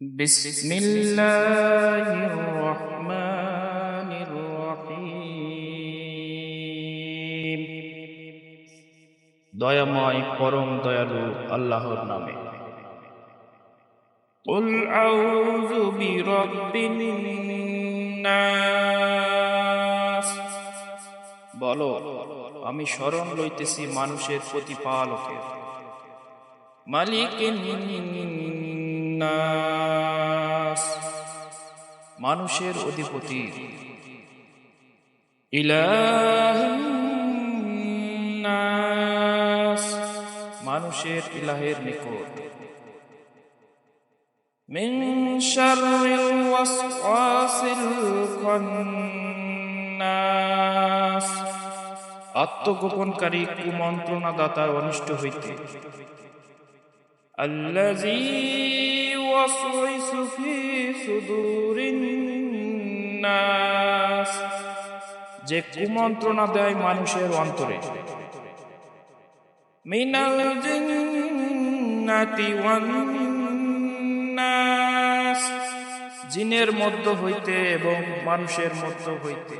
بسم الله الرحمن الرحيم দয়াময় পরম দয়ালু আল্লাহর নামে قل أعوذ برب الناس বলো আমি শরণ লইতেছি মানুষের প্রতিপালকের মালিকিন নাস মানুষের অধিপতি ইলাহুন নাস মানুষের ইলাহের নিকট من شر الوسواس الخناس আত্মগোপনকারী কুমন্ত্রণা দাতার অনিষ্ট হইতে الذي يوسوس في صدور নাস যে কুমন্ত্রণা দেয় মানুষের অন্তরে। মিনাল জিন্নাতি ওয়ান নাস, জিনের মধ্য হইতে এবং মানুষের মধ্য হইতে।